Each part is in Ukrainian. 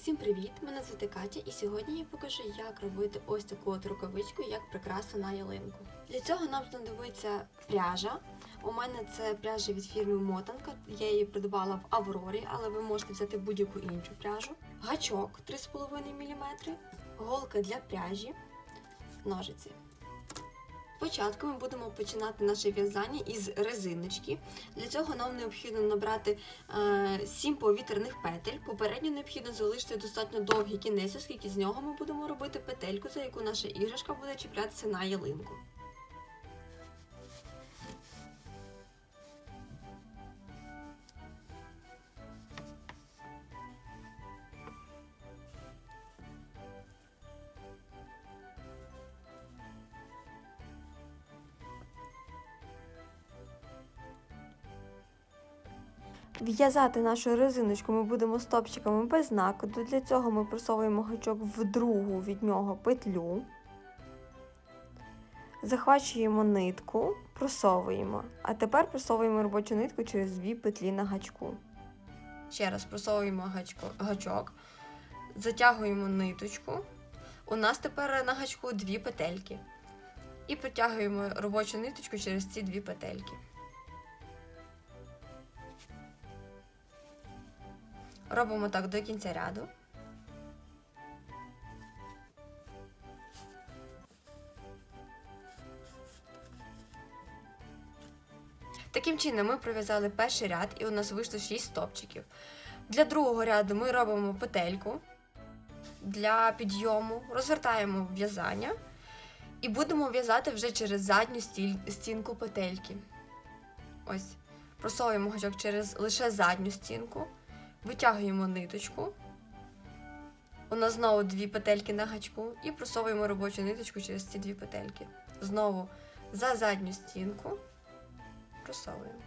Усім привіт! Мене звати Катя, і сьогодні я покажу, як робити ось таку от рукавичку, як прикрасу на ялинку. Для цього нам знадобиться пряжа. У мене це пряжа від фірми Мотанка. Я її придбала в Аврорі, але ви можете взяти будь-яку іншу пряжу. Гачок 3,5 мм, голка для пряжі, ножиці. Спочатку ми будемо починати наше в'язання із резиночки. Для цього нам необхідно набрати е, 7 повітряних петель. Попередньо необхідно залишити достатньо довгий кінець, оскільки з нього ми будемо робити петельку, за яку наша іграшка буде чіплятися на ялинку. В'язати нашу резиночку ми будемо стопчиками без накиду. Для цього ми просовуємо гачок в другу від нього петлю, захвачуємо нитку, просовуємо, а тепер просовуємо робочу нитку через дві петлі на гачку. Ще раз просовуємо гачко, гачок, затягуємо ниточку. У нас тепер на гачку дві петельки. І протягуємо робочу ниточку через ці дві петельки. Робимо так до кінця ряду. Таким чином ми пров'язали перший ряд і у нас вийшло 6 стопчиків. Для другого ряду ми робимо петельку для підйому, розвертаємо в'язання і будемо в'язати вже через задню стінку петельки. Ось, просовуємо гачок через лише задню стінку. Витягуємо ниточку. У нас знову дві петельки на гачку і просовуємо робочу ниточку через ці дві петельки. Знову за задню стінку просовуємо.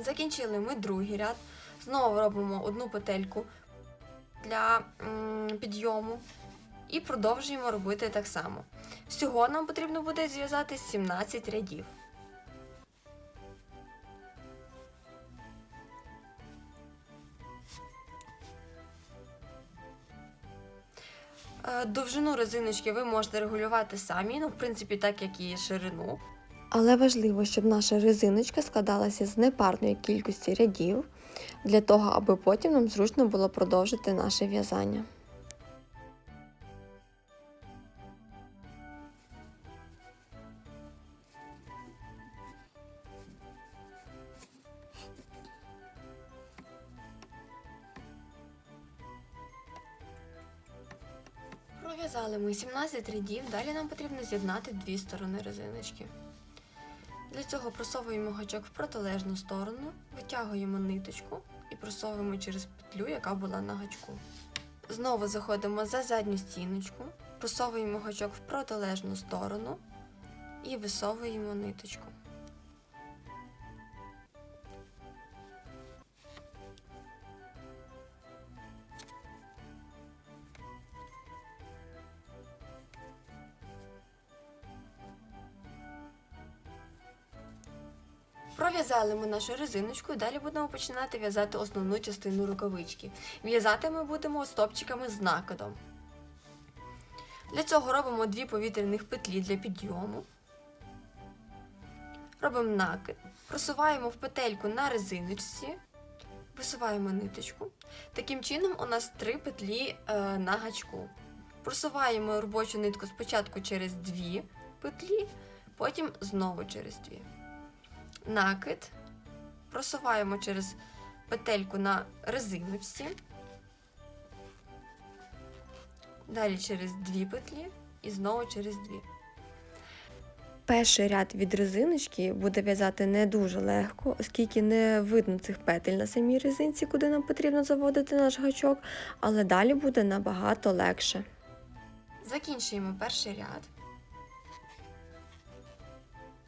Закінчили ми другий ряд. Знову робимо одну петельку для підйому і продовжуємо робити так само. Всього нам потрібно буде зв'язати 17 рядів. Е, Довжину резиночки ви можете регулювати самі, ну, в принципі, так як і ширину. Але важливо, щоб наша резиночка складалася з непарної кількості рядів, для того, аби потім нам зручно було продовжити наше в'язання. Пров'язали ми 17 рядів, далі нам потрібно з'єднати дві сторони резиночки. Для цього просовуємо гачок в протилежну сторону, витягуємо ниточку і просовуємо через петлю, яка була на гачку. Знову заходимо за задню стіночку, просовуємо гачок в протилежну сторону і висовуємо ниточку. Пров'язали ми нашу резиночку і далі будемо починати в'язати основну частину рукавички. В'язати ми будемо стопчиками з накидом. Для цього робимо дві повітряних петлі для підйому. Робимо накид, просуваємо в петельку на резиночці, висуваємо ниточку. Таким чином, у нас три петлі е, на гачку. Просуваємо робочу нитку спочатку через дві петлі, потім знову через дві накид, просуваємо через петельку на резиночці, далі через дві петлі і знову через дві. Перший ряд від резиночки буде в'язати не дуже легко, оскільки не видно цих петель на самій резинці, куди нам потрібно заводити наш гачок, але далі буде набагато легше. Закінчуємо перший ряд.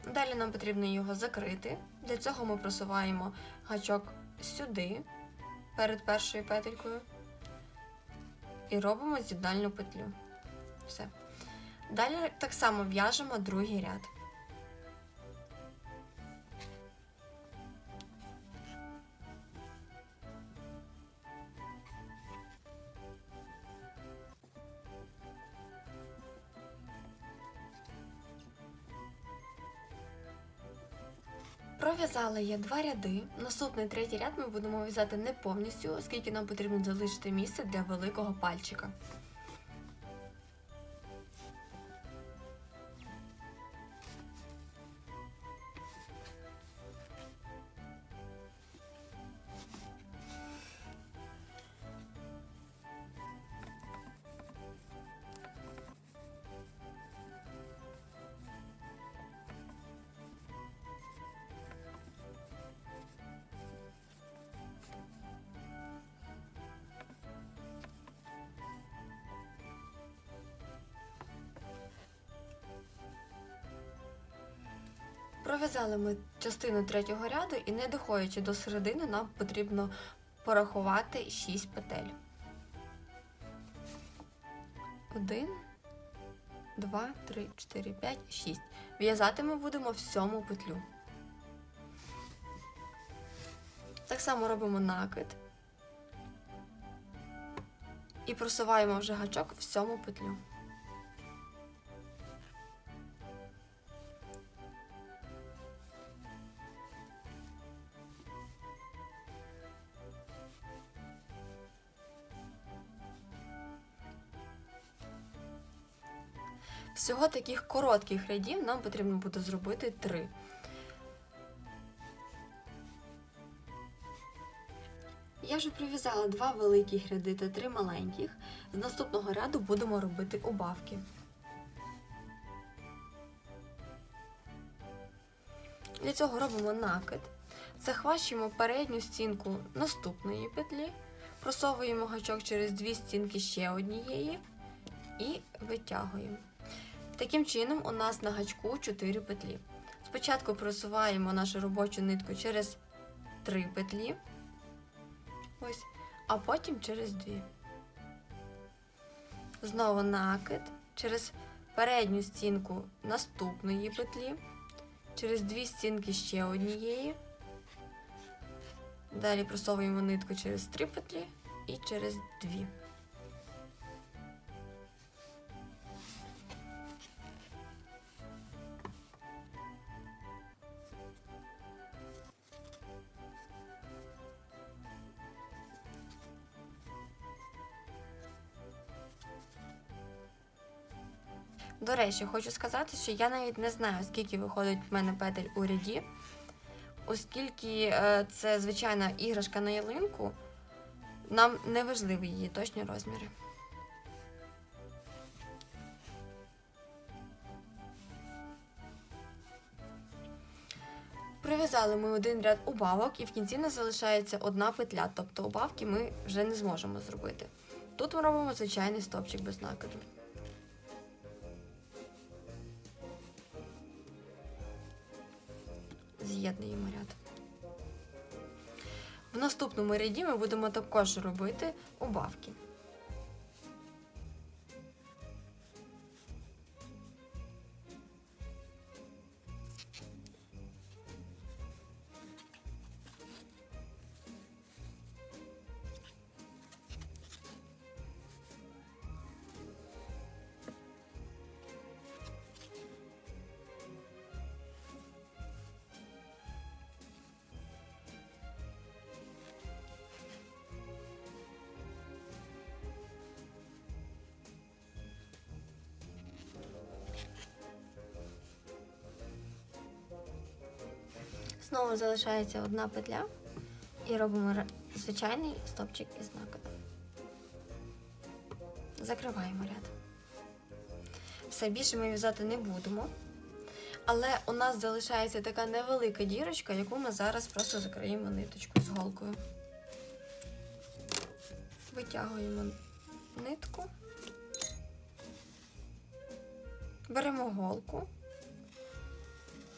Далі нам потрібно його закрити. Для цього ми просуваємо гачок сюди, перед першою петелькою. і робимо з'єднальну петлю. Все. Далі так само в'яжемо другий ряд. Пров'язала я два ряди. Наступний третій ряд ми будемо в'язати не повністю, оскільки нам потрібно залишити місце для великого пальчика. Пров'язали ми частину третього ряду і не доходячи до середини, нам потрібно порахувати 6 петель. 1, 2, 3, 4, 5, 6. В'язати ми будемо в сьому петлю. Так само робимо накид. І просуваємо вже гачок в сьому петлю. Всього таких коротких рядів нам потрібно буде зробити три. Я вже прив'язала два великих ряди та три маленьких. З наступного ряду будемо робити убавки. Для цього робимо накид, захвачуємо передню стінку наступної петлі, просовуємо гачок через дві стінки ще однієї і витягуємо. Таким чином, у нас на гачку 4 петлі. Спочатку просуваємо нашу робочу нитку через 3 петлі, ось, а потім через 2. Знову накид через передню стінку наступної петлі, через дві стінки ще однієї. Далі просовуємо нитку через 3 петлі і через 2. Речі, хочу сказати, що я навіть не знаю, скільки виходить в мене петель у ряді, оскільки е, це звичайна іграшка на ялинку, нам не важливі її точні розміри. Прив'язали ми один ряд убавок і в кінці нас залишається одна петля, тобто убавки ми вже не зможемо зробити. Тут ми робимо звичайний стопчик без накиду. З'єднуємо ряд. В наступному ряді ми будемо також робити убавки. Знову залишається одна петля і робимо звичайний стопчик із накидом. Закриваємо ряд. Все більше ми в'язати не будемо. Але у нас залишається така невелика дірочка, яку ми зараз просто закриємо ниточкою з голкою. Витягуємо нитку, беремо голку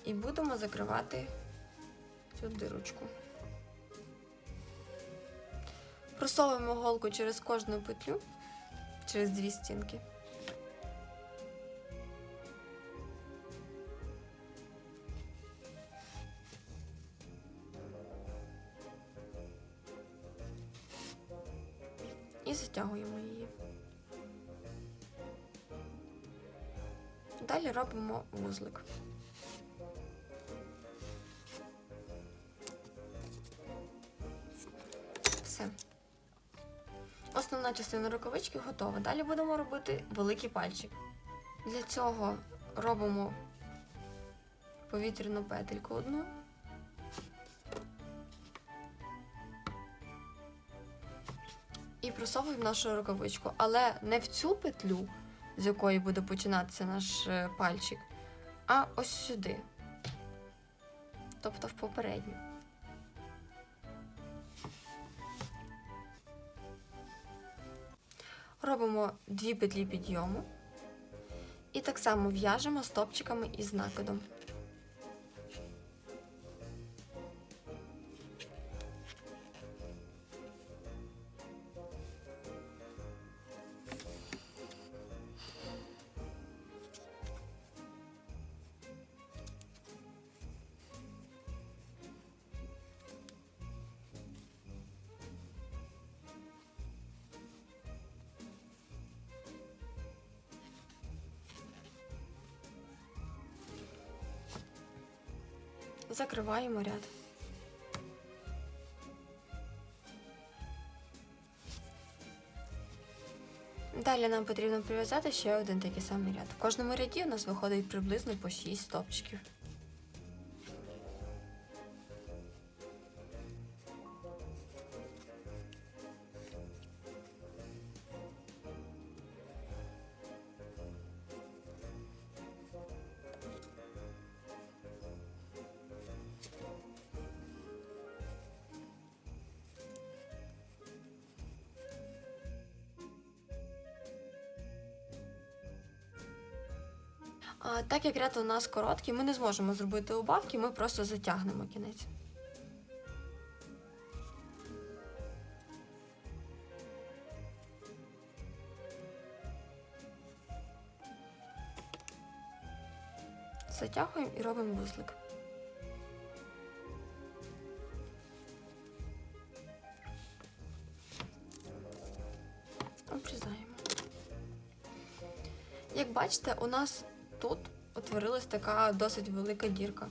і будемо закривати цю дирочку. Просовуємо голку через кожну петлю через дві стінки. І затягуємо її. Далі робимо вузлик. Частина рукавички готова. Далі будемо робити великий пальчик. Для цього робимо повітряну петельку одну. І просовуємо нашу рукавичку, але не в цю петлю, з якої буде починатися наш е, пальчик, а ось сюди. Тобто в попередню. Робимо дві петлі підйому і так само в'яжемо стопчиками із накидом. Закриваємо ряд. Далі нам потрібно прив'язати ще один такий самий ряд. В кожному ряді у нас виходить приблизно по 6 стопчиків. Так як ряд у нас короткий, ми не зможемо зробити убавки, ми просто затягнемо кінець. Затягуємо і робимо вузлик. Обрізаємо. Як бачите, у нас тут утворилась така досить велика дірка.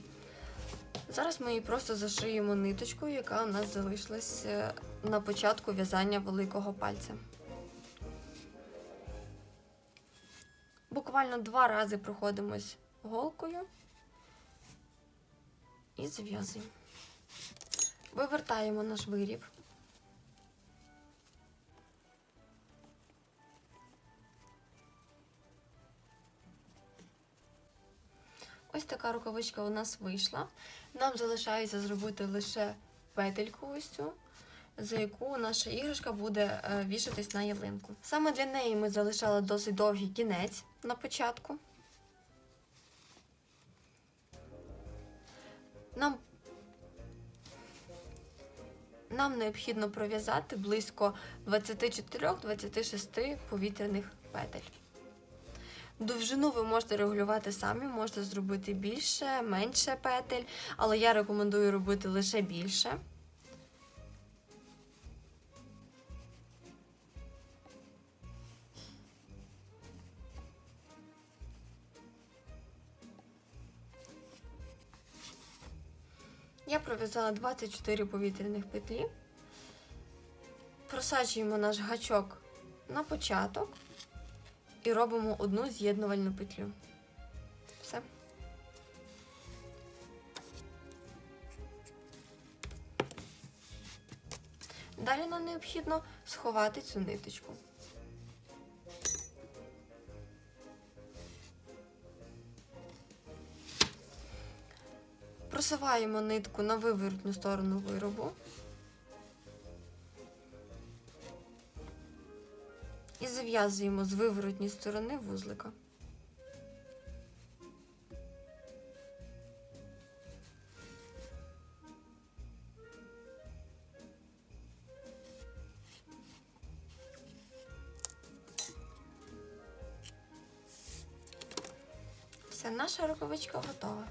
Зараз ми її просто зашиємо ниточкою, яка у нас залишилась е, на початку в'язання великого пальця. Буквально два рази проходимось голкою і зв'язуємо. Вивертаємо наш виріб. Ось така рукавичка у нас вийшла. Нам залишається зробити лише петельку ось цю, за яку наша іграшка буде е, вішатись на ялинку. Саме для неї ми залишали досить довгий кінець на початку. Нам нам необхідно пров'язати близько 24-26 повітряних петель. Довжину ви можете регулювати самі, можете зробити більше, менше петель, але я рекомендую робити лише більше. Я пров'язала 24 повітряних петлі. Просаджуємо наш гачок на початок і робимо одну з'єднувальну петлю. Все. Далі нам необхідно сховати цю ниточку. Просуваємо нитку на виворотню сторону виробу. і зав'язуємо з виворотні сторони вузлика. Наша рукавичка готова.